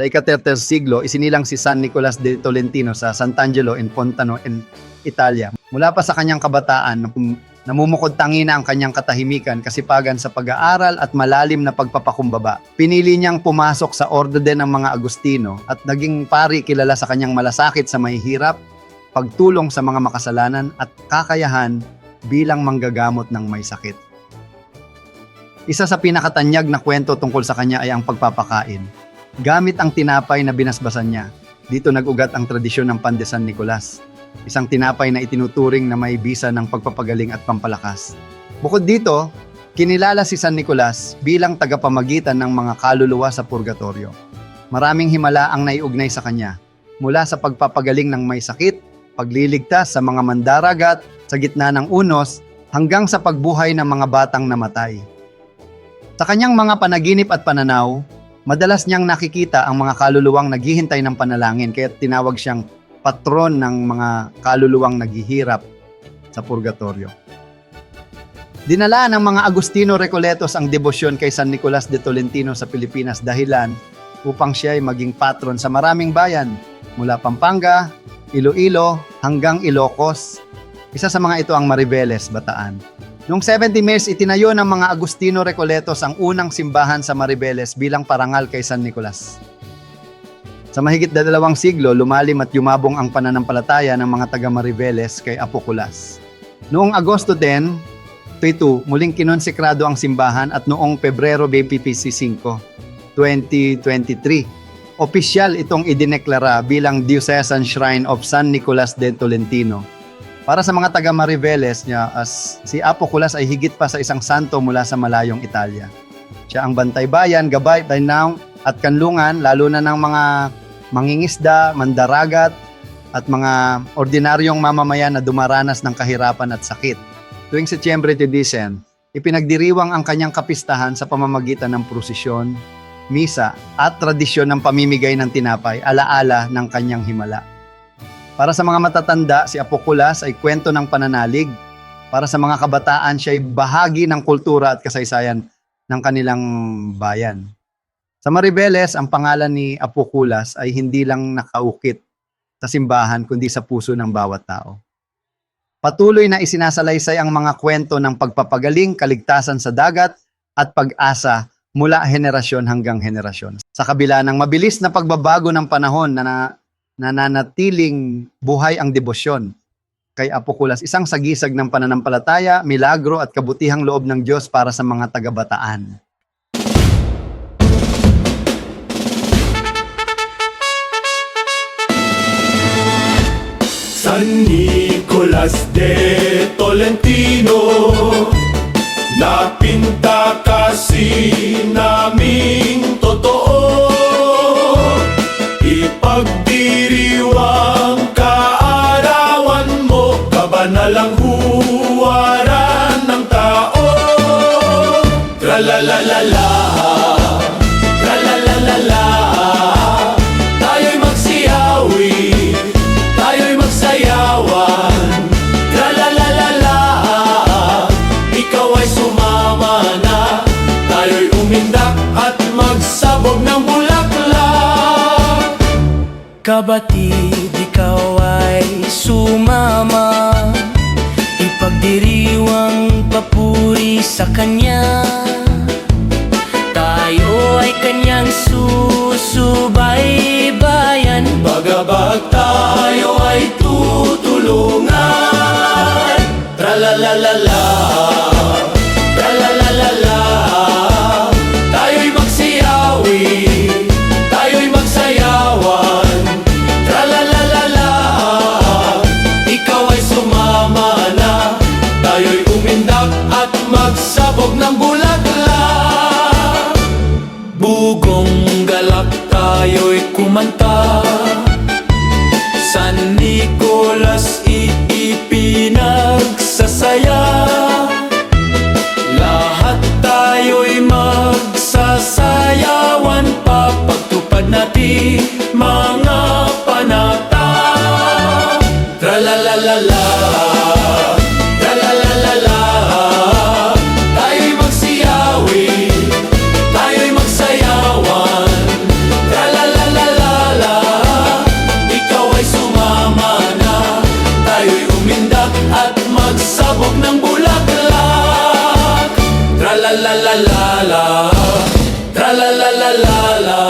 Sa ikaterter siglo, isinilang si San Nicolas de Tolentino sa Sant'Angelo in Pontano in Italia. Mula pa sa kanyang kabataan, namumukod tangina ang kanyang katahimikan, kasipagan sa pag-aaral at malalim na pagpapakumbaba. Pinili niyang pumasok sa orden ng mga Agustino at naging pari kilala sa kanyang malasakit sa mahihirap, pagtulong sa mga makasalanan at kakayahan bilang manggagamot ng may sakit. Isa sa pinakatanyag na kwento tungkol sa kanya ay ang pagpapakain. Gamit ang tinapay na binasbasan niya, dito nag-ugat ang tradisyon ng Pandesan Nicolas. Isang tinapay na itinuturing na may bisa ng pagpapagaling at pampalakas. Bukod dito, kinilala si San Nicolas bilang tagapamagitan ng mga kaluluwa sa purgatorio. Maraming himala ang naiugnay sa kanya, mula sa pagpapagaling ng may sakit, pagliligtas sa mga mandaragat, sa gitna ng unos, hanggang sa pagbuhay ng mga batang namatay. Sa kanyang mga panaginip at pananaw, madalas niyang nakikita ang mga kaluluwang naghihintay ng panalangin kaya tinawag siyang patron ng mga kaluluwang naghihirap sa purgatorio. Dinala ng mga Agustino Recoletos ang debosyon kay San Nicolas de Tolentino sa Pilipinas dahilan upang siya ay maging patron sa maraming bayan mula Pampanga, Iloilo hanggang Ilocos. Isa sa mga ito ang Mariveles, Bataan. Noong 70 Mays, itinayo ng mga Agustino Recoletos ang unang simbahan sa Maribeles bilang parangal kay San Nicolas. Sa mahigit na dalawang siglo, lumalim at yumabong ang pananampalataya ng mga taga Mariveles kay Apokulas. Noong Agosto 10, 22, muling kinonsekrado ang simbahan at noong Pebrero 25, 2023, opisyal itong idineklara bilang Diocesan Shrine of San Nicolas de Tolentino. Para sa mga taga Mariveles niya, as si Apokulas ay higit pa sa isang santo mula sa malayong Italia. Siya ang bantay bayan, gabay, taynaw at kanlungan, lalo na ng mga mangingisda, mandaragat, at mga ordinaryong mamamayan na dumaranas ng kahirapan at sakit. Tuwing Setyembre 10, ipinagdiriwang ang kanyang kapistahan sa pamamagitan ng prosesyon, misa at tradisyon ng pamimigay ng tinapay alaala ng kanyang himala. Para sa mga matatanda, si Apokulas ay kwento ng pananalig. Para sa mga kabataan, siya ay bahagi ng kultura at kasaysayan ng kanilang bayan. Sa Maribeles, ang pangalan ni Apokulas ay hindi lang nakaukit sa simbahan kundi sa puso ng bawat tao. Patuloy na isinasalaysay ang mga kwento ng pagpapagaling, kaligtasan sa dagat at pag-asa mula henerasyon hanggang henerasyon. Sa kabila ng mabilis na pagbabago ng panahon na, na nananatiling buhay ang debosyon kay Apokulas, isang sagisag ng pananampalataya, milagro at kabutihang loob ng Diyos para sa mga taga-bataan. San Nicolas de Tolentino Napinta kasi naming totoo Kabatid, ikaw ay sumama. Ipagdiriwang papuri sa Kanya at magsabog ng bulaklak. Bugong galak tayo'y kumanta la la la la la Tra la la la la la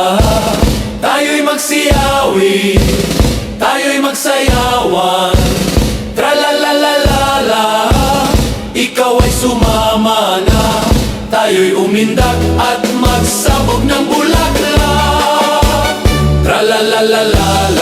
Tayo'y magsiyawi. Tayo'y magsayawan. Tra la la la la la Ikaw ay sumama na. Tayo'y umindak at magsabog ng bulaklak. Tra la la la la la